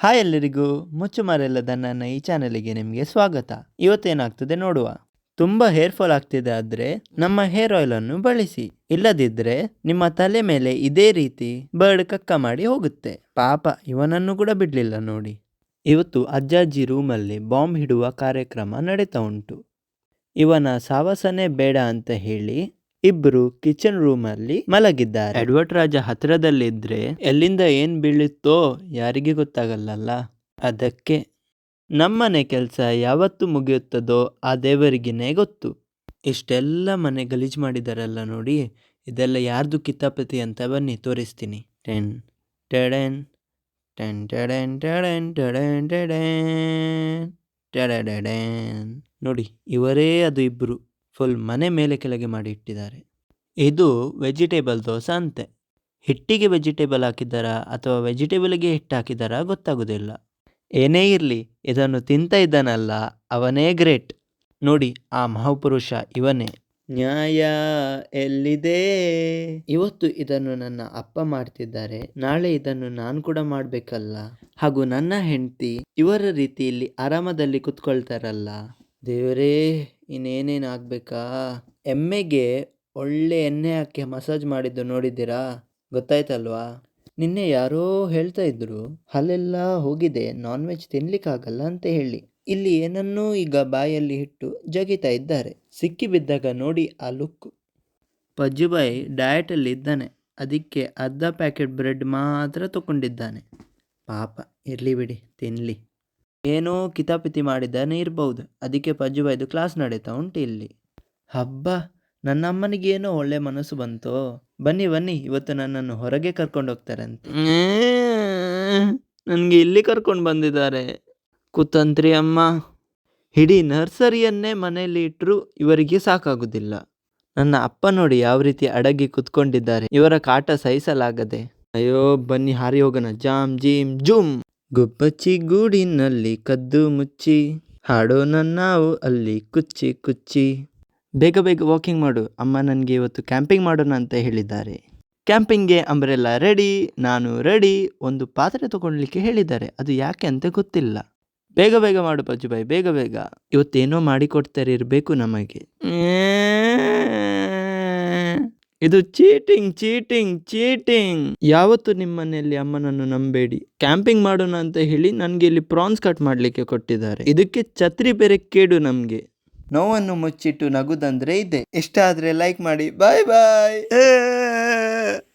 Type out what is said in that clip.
Hi ಎಲ್ಲರಿಗೂ ಮುಚ್ಚು ಮರೆಲ್ಲದ ನನ್ನ ಈ ಚಾನಲಿಗೆ ನಿಮಗೆ ಸ್ವಾಗತ. ಇವತ್ತೇನಾಗ್ತದೆ ನೋಡುವ. ತುಂಬ ಹೇರ್ ಫಾಲ್ ಆಗ್ತಿದೆ ಆದರೆ ನಮ್ಮ ಹೇರ್ ಆಯಿಲನ್ನು ಬಳಸಿ. ಇಲ್ಲದಿದ್ದರೆ ನಿಮ್ಮ ತಲೆ ಮೇಲೆ ಇದೇ ರೀತಿ ಬರ್ಡ್ ಕಕ್ಕ ಮಾಡಿ ಹೋಗುತ್ತೆ. ಪಾಪ, ಇವನನ್ನು ಕೂಡ ಬಿಡಲಿಲ್ಲ ನೋಡಿ. ಇವತ್ತು ಅಜ್ಜಾಜಿ ರೂಮಲ್ಲಿ ಬಾಂಬ್ ಹಿಡುವ ಕಾರ್ಯಕ್ರಮ ನಡೀತಾ ಉಂಟು. ಇವನ ಸಾವಸನೆ ಬೇಡ ಅಂತ ಹೇಳಿ ಇಬ್ರು ಕಿಚನ್ ರೂಮಲ್ಲಿ ಮಲಗಿದ್ದಾರೆ. ಎಡ್ವರ್ಡ್ ರಾಜ ಹತ್ರದಲ್ಲಿದ್ರೆ ಎಲ್ಲಿಂದ ಏನ್ ಬೀಳುತ್ತೋ ಯಾರಿಗೆ ಗೊತ್ತಾಗಲ್ಲಲ್ಲ. ಅದಕ್ಕೆ ನಮ್ಮನೆ ಕೆಲಸ ಯಾವತ್ತು ಮುಗಿಯುತ್ತದೋ ಆ ದೇವರಿಗೆನೇ ಗೊತ್ತು. ಇಷ್ಟೆಲ್ಲ ಮನೆ ಗಲೀಜ್ ಮಾಡಿದಾರಲ್ಲ ನೋಡಿ ಇದೆಲ್ಲ ಯಾರ್ದು ಕಿತಾಪತಿ ಅಂತ ಬನ್ನಿ ತೋರಿಸ್ತೀನಿ. ಟೆನ್, ಟೆಡೆನ್ ಟೆನ್, ಟೆಡೆನ್ ಟೆಡೆನ್ ಟೆಡೆನ್ ಟೆಡೆನ್, ಟೆಡೆಡೆಡೆನ್. ನೋಡಿ ಇವರೇ ಅದು ಇಬ್ರು. ಫುಲ್ ಮನೆ ಮೇಲೆ ಕೆಳಗೆ ಮಾಡಿ ಇಟ್ಟಿದ್ದಾರೆ. ಇದು ವೆಜಿಟೇಬಲ್ ದೋಸೆ ಅಂತೆ. ಹಿಟ್ಟಿಗೆ ವೆಜಿಟೇಬಲ್ ಹಾಕಿದ್ದಾರಾ ಅಥವಾ ವೆಜಿಟೇಬಲ್ಗೆ ಹಿಟ್ಟು ಹಾಕಿದ್ದಾರಾ ಗೊತ್ತಾಗೋದಿಲ್ಲ. ಏನೇ ಇರಲಿ, ಇದನ್ನು ತಿಂತ ಇದ್ದಾನಲ್ಲ, ಅವನೇ ಗ್ರೇಟ್. ನೋಡಿ, ಆ ಮಹಾಪುರುಷ ಇವನೇ. ನ್ಯಾಯ ಎಲ್ಲಿದೆ? ಇವತ್ತು ಇದನ್ನು ನನ್ನ ಅಪ್ಪ ಮಾಡ್ತಿದ್ದಾರೆ, ನಾಳೆ ಇದನ್ನು ನಾನು ಕೂಡ ಮಾಡಬೇಕಲ್ಲ. ಹಾಗೂ ನನ್ನ ಹೆಂಡತಿ, ಇವರ ರೀತಿಯಲ್ಲಿ ಆರಾಮದಲ್ಲಿ ಕುತ್ಕೊಳ್ತಾರಲ್ಲ. ದೇವರೇ, ಇನ್ನೇನೇನು ಆಗಬೇಕಾ? ಎಮ್ಮೆಗೆ ಒಳ್ಳೆ ಎಣ್ಣೆ ಹಾಕಿ ಮಸಾಜ್ ಮಾಡಿದ್ದು ನೋಡಿದ್ದೀರಾ? ಗೊತ್ತಾಯ್ತಲ್ವಾ? ನಿನ್ನೆ ಯಾರೋ ಹೇಳ್ತಾ ಇದ್ರು ಅಲ್ಲೆಲ್ಲ ಹೋಗಿದೆ ನಾನ್ ವೆಜ್ ತಿನ್ಲಿಕ್ಕಾಗಲ್ಲ ಅಂತ ಹೇಳಿ. ಇಲ್ಲಿ ಏನನ್ನೂ ಈಗ ಬಾಯಲ್ಲಿ ಇಟ್ಟು ಜಗಿತಾ ಇದ್ದಾರೆ. ಸಿಕ್ಕಿ ಬಿದ್ದಾಗ ನೋಡಿ ಆ ಲುಕ್ ಪಜ್ಜುಬಾಯಿ ಡಯಟಲ್ಲಿ ಇದ್ದಾನೆ. ಅದಕ್ಕೆ ಅರ್ಧ ಪ್ಯಾಕೆಟ್ ಬ್ರೆಡ್ ಮಾತ್ರ ತಗೊಂಡಿದ್ದಾನೆ ಪಾಪ, ಇರಲಿ ಬಿಡಿ ತಿನ್ನಲಿ ಏನೋ ಕಿತಾಪಿತಿ ಮಾಡಿದ್ದಾನೆ ಇರಬಹುದು ಅದಕ್ಕೆ ಪಜ್ಜು ಬೈದು ಕ್ಲಾಸ್ ನಡೀತಾ ಉಂಟು ಇಲ್ಲಿ. ಹಬ್ಬ ನನ್ನ ಅಮ್ಮನಿಗೇನೋ ಒಳ್ಳೆ ಮನಸ್ಸು ಬಂತೋ? ಬನ್ನಿ ಬನ್ನಿ, ಇವತ್ತು ನನ್ನನ್ನು ಹೊರಗೆ ಕರ್ಕೊಂಡು ಹೋಗ್ತಾರೆ ಅಂತ ನನಗೆ ಇಲ್ಲಿ ಕರ್ಕೊಂಡು ಬಂದಿದ್ದಾರೆ. ಕುತಂತ್ರಿ ಅಮ್ಮ ಇಡೀ ನರ್ಸರಿಯನ್ನೇ ಮನೆಯಲ್ಲಿ ಇಟ್ಟರು ಇವರಿಗೆ ಸಾಕಾಗುದಿಲ್ಲ. ನನ್ನ ಅಪ್ಪ ನೋಡಿ ಯಾವ ರೀತಿ ಅಡಗಿ ಕುತ್ಕೊಂಡಿದ್ದಾರೆ. ಇವರ ಕಾಟ ಸಹಿಸಲಾಗದೆ. ಅಯ್ಯೋ, ಬನ್ನಿ, ಹಾರಿ ಹೋಗೋಣ. ಜಾಮ್, ಜೀಮ್, ಜುಮ್. ಗುಬ್ಬಚ್ಚಿ ಗೂಡಿನಲ್ಲಿ ಕದ್ದು ಮುಚ್ಚಿ, ಹಾಡೋಣ ನಾವು ಅಲ್ಲಿ ಕುಚ್ಚಿ ಕುಚ್ಚಿ. ಬೇಗ ಬೇಗ ವಾಕಿಂಗ್ ಮಾಡು, ಅಮ್ಮ ನನಗೆ ಇವತ್ತು ಕ್ಯಾಂಪಿಂಗ್ ಮಾಡೋಣ ಅಂತ ಹೇಳಿದ್ದಾರೆ. ಕ್ಯಾಂಪಿಂಗ್ಗೆ ಅಂಬ್ರೆಲ್ಲ ರೆಡಿ ನಾನು ರೆಡಿ ಒಂದು ಪಾತ್ರೆ ತಗೊಳ್ಲಿಕ್ಕೆ ಹೇಳಿದ್ದಾರೆ. ಅದು ಯಾಕೆ ಅಂತ ಗೊತ್ತಿಲ್ಲ. ಬೇಗ ಬೇಗ ಮಾಡು ಪಜ್ಜುಬಾಯಿ ಬೇಗ ಬೇಗ. ಇವತ್ತೇನೋ ಮಾಡಿಕೊಡ್ತಾರೆ ಇರಬೇಕು ನಮಗೆ. ಇದು ಚೀಟಿಂಗ್ ಚೀಟಿಂಗ್ ಚೀಟಿಂಗ್ ಯಾವತ್ತು ನಿಮ್ಮ ಮನೆಯಲ್ಲಿ ಅಮ್ಮನನ್ನು ನಂಬೇಡಿ. ಕ್ಯಾಂಪಿಂಗ್ ಮಾಡೋಣ ಅಂತ ಹೇಳಿ ನನಗೆ ಇಲ್ಲಿ ಪ್ರಾನ್ಸ್ ಕಟ್ ಮಾಡಲಿಕ್ಕೆ ಕೊಟ್ಟಿದ್ದಾರೆ. ಇದಕ್ಕೆ ಛತ್ರಿ ಬೇರೆ ಕೇಡು ನಮಗೆ. ನೋವನ್ನು ಮುಚ್ಚಿಟ್ಟು ನಗುದಂದ್ರೆ ಇದೆ. ಇಷ್ಟ ಆದ್ರೆ ಲೈಕ್ ಮಾಡಿ. ಬಾಯ್ ಬಾಯ್